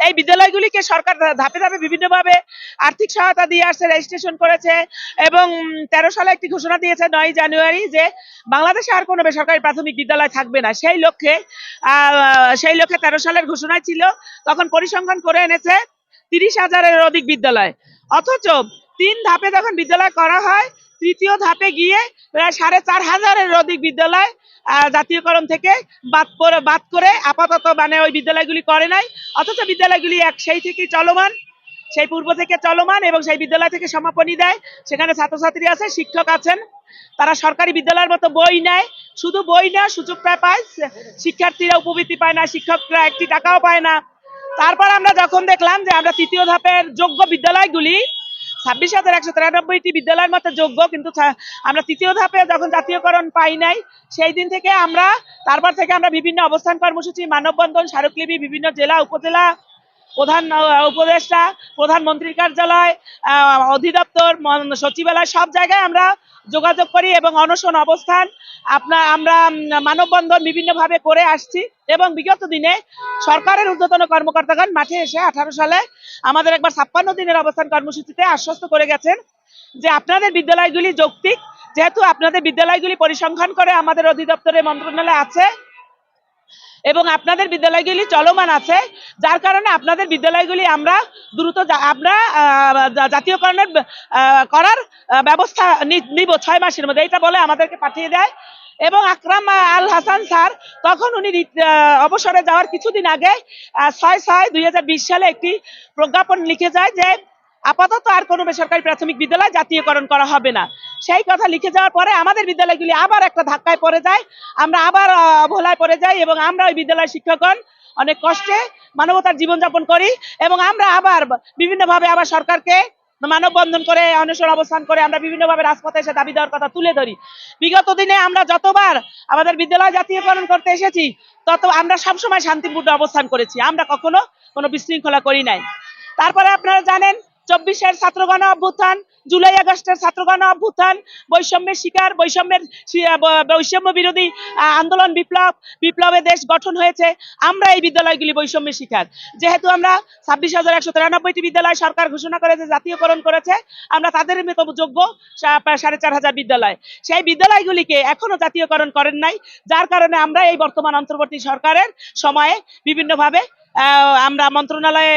এই বিদ্যালয়গুলিকে সরকার ধাপে ধাপে বিভিন্নভাবে আর্থিক সহায়তা দিয়ে আসছে রেজিস্ট্রেশন করেছে এবং তেরো সালে একটি ঘোষণা দিয়েছে নয় জানুয়ারি যে বাংলাদেশে আর কোনো বেসরকারি প্রাথমিক বিদ্যালয় থাকবে না। সেই লক্ষ্যে সেই লক্ষ্যে তেরো সালের ঘোষণায় ছিল, তখন পরিসংখ্যান করে এনেছে তিরিশ হাজারের অধিক বিদ্যালয়। অথচ তিন ধাপে যখন বিদ্যালয় করা হয় তৃতীয় ধাপে গিয়ে, প্রায় সাড়ে চার হাজারের অধিক বিদ্যালয় জাতীয়করণ থেকে বাদ করে বাদ করে আপাতত মানে ওই বিদ্যালয়গুলি করে নাই। অথচ বিদ্যালয়গুলি এক, সেই থেকেই চলমান, সেই পূর্ব থেকে চলমান এবং সেই বিদ্যালয় থেকে সমাপনী দেয়। সেখানে ছাত্রছাত্রী আছে, শিক্ষক আছেন। তারা সরকারি বিদ্যালয়ের মতো বই নেয়। শুধু বই নেয় সুযোগটা পায় শিক্ষার্থীরা উপবৃত্তি পায় না, শিক্ষকরা একটি টাকাও পায় না। তারপর আমরা যখন দেখলাম যে আমরা তৃতীয় ধাপের যোগ্য বিদ্যালয়গুলি ছাব্বিশ হাজার একশো তিরানব্বইটি বিদ্যালয়ের মতো যোগ্য, কিন্তু আমরা তৃতীয় ধাপে যখন জাতীয়করণ পাই নাই, সেই দিন থেকে আমরা, তারপর থেকে আমরা বিভিন্ন অবস্থান কর্মসূচি, মানববন্ধন, স্মারকলিপি, বিভিন্ন জেলা, উপজেলা প্রধান উপদেষ্টা, প্রধানমন্ত্রীর কার্যালয় অধিদপ্তর সচিবালয়, সব জায়গায় আমরা যোগাযোগ করি এবং অনশন অবস্থান আপনার আমরা মানববন্ধন বিভিন্নভাবে করে আসছি এবং বিগত দিনে সরকারের ঊর্ধ্বতন কর্মকর্তাগণ মাঠে এসে আঠারো সালে আমাদের একবার ছাপ্পান্ন দিনের অবস্থান কর্মসূচিতে আশ্বস্ত করে গেছেন যে আপনাদের বিদ্যালয়গুলি যৌক্তিক, যেহেতু আপনাদের বিদ্যালয়গুলি পরিসংখ্যান করে আমাদের অধিদপ্তরের মন্ত্রণালয় আছে এবং আপনাদের বিদ্যালয়গুলি চলমান আছে, যার কারণে আপনাদের বিদ্যালয়গুলি আমরা দ্রুত আমরা জাতীয়করণের করার ব্যবস্থা নিব ছয় মাসের মধ্যে, এটা বলে আমাদেরকে পাঠিয়ে দেয়। এবং আকরাম আল হাসান স্যার, তখন উনি অবসরে যাওয়ার কিছুদিন আগে ছয় ছয় দুই সালে একটি প্রজ্ঞাপন লিখে যায় যে আপাতত আর কোনো বেসরকারি প্রাথমিক বিদ্যালয় জাতীয়করণ করা হবে না। সেই কথা লিখে যাওয়ার পরে আমাদের বিদ্যালয়গুলি আবার একটা ধাক্কায় পড়ে যায়। আমরা আবার অবহেলায় পড়ে যাই এবং আমরা ওই বিদ্যালয় শিক্ষকগণ অনেক কষ্টে মানবতার জীবনযাপন করি এবং আমরা আবার বিভিন্নভাবে আবার সরকারকে মানববন্ধন করে, অনশন অবস্থান করে আমরা বিভিন্নভাবে রাজপথে এসে দাবি দেওয়ার কথা তুলে ধরি। বিগত দিনে আমরা যতবার আমাদের বিদ্যালয় জাতীয়করণ করতে এসেছি, তত আমরা সবসময় শান্তিপূর্ণ অবস্থান করেছি। আমরা কখনো কোনো বিশৃঙ্খলা করি নাই। তারপরে আপনারা জানেন চব্বিশের ছাত্রগণ অভ্যুত্থান, জুলাই আগস্টের ছাত্রগণ অভ্যুত্থান, বৈষম্যের শিকার, বৈষম্যের বৈষম্য বিরোধী আন্দোলন বিপ্লব, বিপ্লবে দেশ গঠন হয়েছে, আমরা এই বিদ্যালয়গুলি বৈষম্যের শিকার। যেহেতু আমরা ছাব্বিশ হাজার একশো তিরানব্বইটি বিদ্যালয় সরকার ঘোষণা করেছে, জাতীয়করণ করেছে, আমরা তাদের মতো যোগ্য সাড়ে চার হাজার বিদ্যালয়। সেই বিদ্যালয়গুলিকে এখনও জাতীয়করণ করেন নাই, যার কারণে আমরা এই বর্তমান অন্তর্বর্তী সরকারের সময়ে বিভিন্নভাবে আমরা মন্ত্রণালয়ে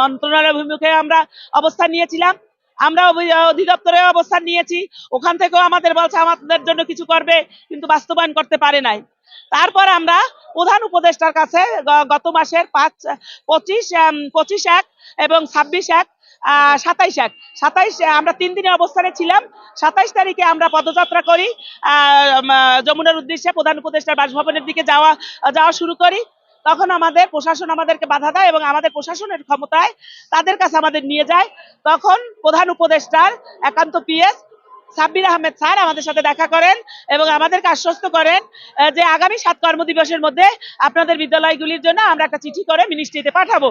মন্ত্রণালয় অভিমুখে আমরা অবস্থান নিয়েছিলাম। আমরা অধিদপ্তরে অবস্থান নিয়েছি। ওখান থেকেও আমাদের বলছে, আমাদের জন্য কিছু করবে, কিন্তু বাস্তবায়ন করতে পারে নাই। তারপর আমরা প্রধান উপদেষ্টার কাছে গত মাসের পাঁচ, পঁচিশ পঁচিশ এক এবং ছাব্বিশ এক সাতাইশ এক। সাতাইশ, আমরা তিন দিনের অবস্থানে ছিলাম। সাতাইশ তারিখে আমরা পদযাত্রা করি। যমুনার উদ্দেশ্যে প্রধান উপদেষ্টার বাসভবনের দিকে যাওয়া যাওয়া শুরু করি। তখন আমাদের প্রশাসন আমাদেরকে বাধা দেয় এবং আমাদের প্রশাসনের ক্ষমতায় তাদের কাছে আমাদের নিয়ে যায়। তখন প্রধান উপদেষ্টার একান্ত পিএস সাব্বির আহমেদ স্যার আমাদের সাথে দেখা করেন এবং আমাদেরকে আশ্বস্ত করেন যে আগামী সাত কর্মদিবসের মধ্যে আপনাদের বিদ্যালয়গুলির জন্য আমরা একটা চিঠি করে মিনিস্ট্রিতে পাঠাবো।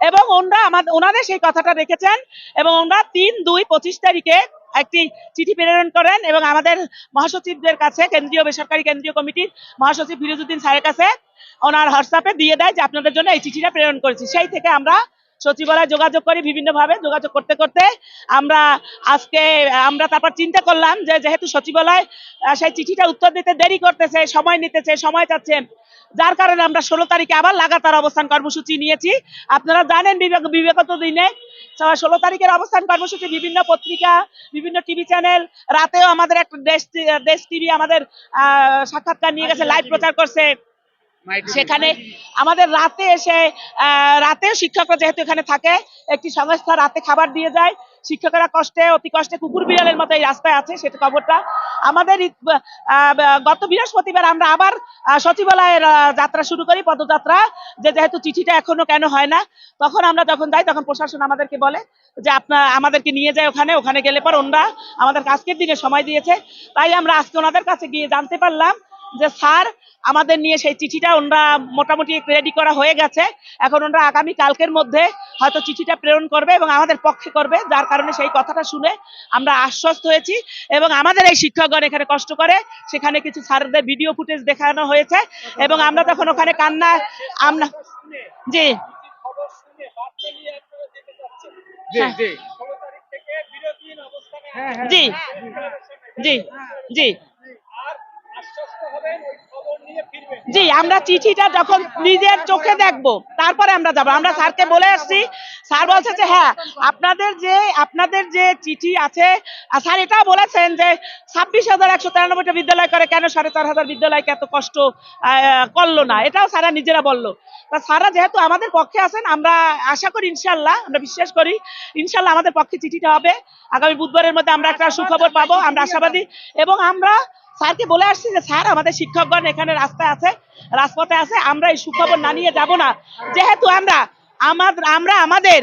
এবং ওনারা আমাদের, ওনাদের সেই কথাটা রেখেছেন এবং ওনারা তিন দুই পঁচিশ তারিখে একটি চিঠি প্রেরণ করেন এবং আমাদের মহাসচিবদের কাছে কেন্দ্রীয় বেসরকারি কেন্দ্রীয় কমিটির মহাসচিব ফিরোজউদ্দিন স্যারের কাছে ওনার হোয়াটসঅ্যাপে দিয়ে দেয় যে আপনাদের জন্য এই চিঠিটা প্রেরণ করেছি। সেই থেকে আমরা সচিবালয়ে যোগাযোগ করি বিভিন্নভাবে, যোগাযোগ করতে করতে আমরা আজকে, আমরা তারপর চিন্তা করলাম যে যেহেতু সচিবালয় সেই চিঠিটা উত্তর দিতে দেরি করতেছে, সময় নিতেছে, সময় চাচ্ছে, যার কারণে আমরা ষোলো তারিখে আবার লাগাতার অবস্থান কর্মসূচি নিয়েছি। আপনারা জানেন বিগত দিনে ষোলো তারিখের অবস্থান কর্মসূচি, বিভিন্ন পত্রিকা, বিভিন্ন টিভি চ্যানেল। রাতেও আমাদের একটা দেশ দেশ টিভি আমাদের সাক্ষাৎকার নিয়ে গেছে লাইভ প্রচার করছে। সেখানে আমাদের রাতে এসে রাতে শিক্ষকরা যেহেতু এখানে থাকে, একটি সংস্থা রাতে খাবার দিয়ে যায়। শিক্ষকেরা কষ্টে, অতি কষ্টে কুকুর বিড়ালের মতো এই রাস্তায় আছে সেটা খবরটা। আমাদের গত বৃহস্পতিবার আমরা আবার সচিবালয়ের যাত্রা শুরু করি, পদযাত্রা, যে যেহেতু চিঠিটা এখনও কেন হয় না, তখন আমরা যখন যাই, তখন প্রশাসন আমাদেরকে বলে যে আপনার আমাদেরকে নিয়ে যায় ওখানে ওখানে গেলে পর ওনারা আমাদের আজকের দিনে সময় দিয়েছে। তাই আমরা আজকে ওনাদের কাছে গিয়ে জানতে পারলাম যে স্যার আমাদের নিয়ে সেই চিঠিটা ওনারা মোটামুটি রেডি করা হয়ে গেছে। এখন ওনারা আগামী কালকের মধ্যে হয়তো চিঠিটা প্রেরণ করবে এবং আমাদের পক্ষে করবে যার কারণে সেই কথাটা শুনে আমরা আশ্বস্ত হয়েছি এবং আমাদের এই শিক্ষকগণ এখানে কষ্ট করে সেখানে কিছু স্যারদের ভিডিও ফুটেজ দেখানো হয়েছে এবং আমরা তখন ওখানে কান্না আমরা জি। জি হ্যাঁ। জি জি। জি, আমরা চিঠিটা যখন নিজের চোখে দেখব, তারপরে আমরা যাব। আমরা স্যারকে বলে আসছি। স্যার বলছে যে হ্যাঁ আপনাদের যে আপনাদের যে চিঠি আছে স্যার এটাও বলেছেন যে, ছাব্বিশ হাজার একশো তিরানব্বইটা বিদ্যালয় করে কেন সাড়ে চার হাজার বিদ্যালয়কে এত কষ্ট করল না? এটাও স্যারা নিজেরা বলল। তা স্যারা যেহেতু আমাদের পক্ষে আছেন, আমরা আশা করি ইনশাল্লাহ আমরা বিশ্বাস করি ইনশাল্লাহ আমাদের পক্ষে চিঠিটা হবে। আগামী বুধবারের মধ্যে আমরা একটা সুখবর পাবো, আমরা আশাবাদী। এবং আমরা স্যারকে বলে আসছি যে, স্যার, আমাদের শিক্ষকগণ এখানে রাস্তায় আছে, রাজপথে আছে, আমরা এই সুখবর না নিয়ে যাব না। যেহেতু আমরা আমাদের আমরা আমাদের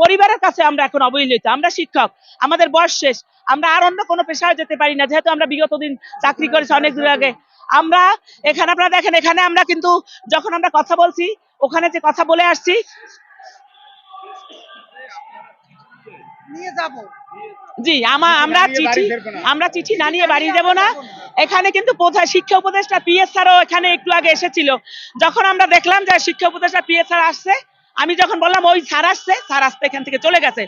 পরিবারের কাছে আমরা এখন অবহেলিত। আমরা শিক্ষক, আমাদের বয়স শেষ, আমরা আর অন্য কোনো পেশায় যেতে পারি না। যেহেতু আমরা বিগত দিন চাকরি করেছি অনেক দূর আগে। আমরা এখানে, আপনারা দেখেন, এখানে আমরা কিন্তু যখন আমরা কথা বলছি, ওখানে যে কথা বলে আসছি জি আমরা চিঠি আমরা চিঠি না নিয়ে বাড়ি যাব না। এখানে কিন্তু প্রধান শিক্ষা উপদেষ্টা পিএস স্যারও এখানে একটু আগে এসেছিল। যখন আমরা দেখলাম যে শিক্ষা উপদেষ্টা পিএস স্যার আসছে আমি যখন বললাম ওই স্যার আসছে স্যার আসতে এখান থেকে চলে গেছে।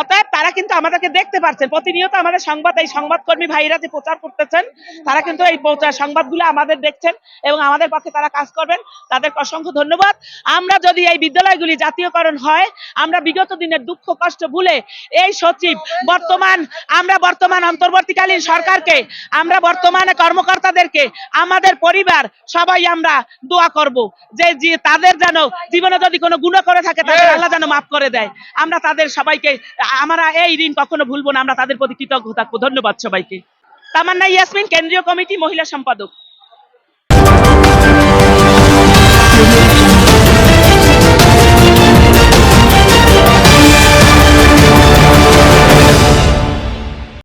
অতএব তারা কিন্তু আমাদেরকে দেখতে পাচ্ছেন প্রতিনিয়ত আমাদের সংবাদ এই সংবাদকর্মী ভাইরা যে প্রচার করতেছেন তারা কিন্তু এই প্রচার সংবাদগুলো আমাদের দেখছেন এবং আমাদের পক্ষে তারা কাজ করবেন। তাদেরকে অসংখ্য ধন্যবাদ। আমরা যদি এই বিদ্যালয়গুলি জাতীয়করণ হয় আমরা বিগত দিনের দুঃখ কষ্ট ভুলে এই সচিব বর্তমান আমরা বর্তমান অন্তর্বর্তীকালীন সরকারকে আমরা বর্তমানে কর্মকর্তাদেরকে আমাদের পরিবার সবাই আমরা দোয়া করব যে যে তাদের যেন জীবনে যদি কোনো গুণ করে থাকে তাদের আল্লাহ যেন মাফ করে দেয়। আমরা তাদের সবাইকে আমরা এই ঋণ কখনো ভুলবো না, আমরা তাদের প্রতি কৃতজ্ঞ থাকব। ধন্যবাদ সবাইকে। তামান্না ইয়াসমিন, কেন্দ্রীয় কমিটি, মহিলা সম্পাদক।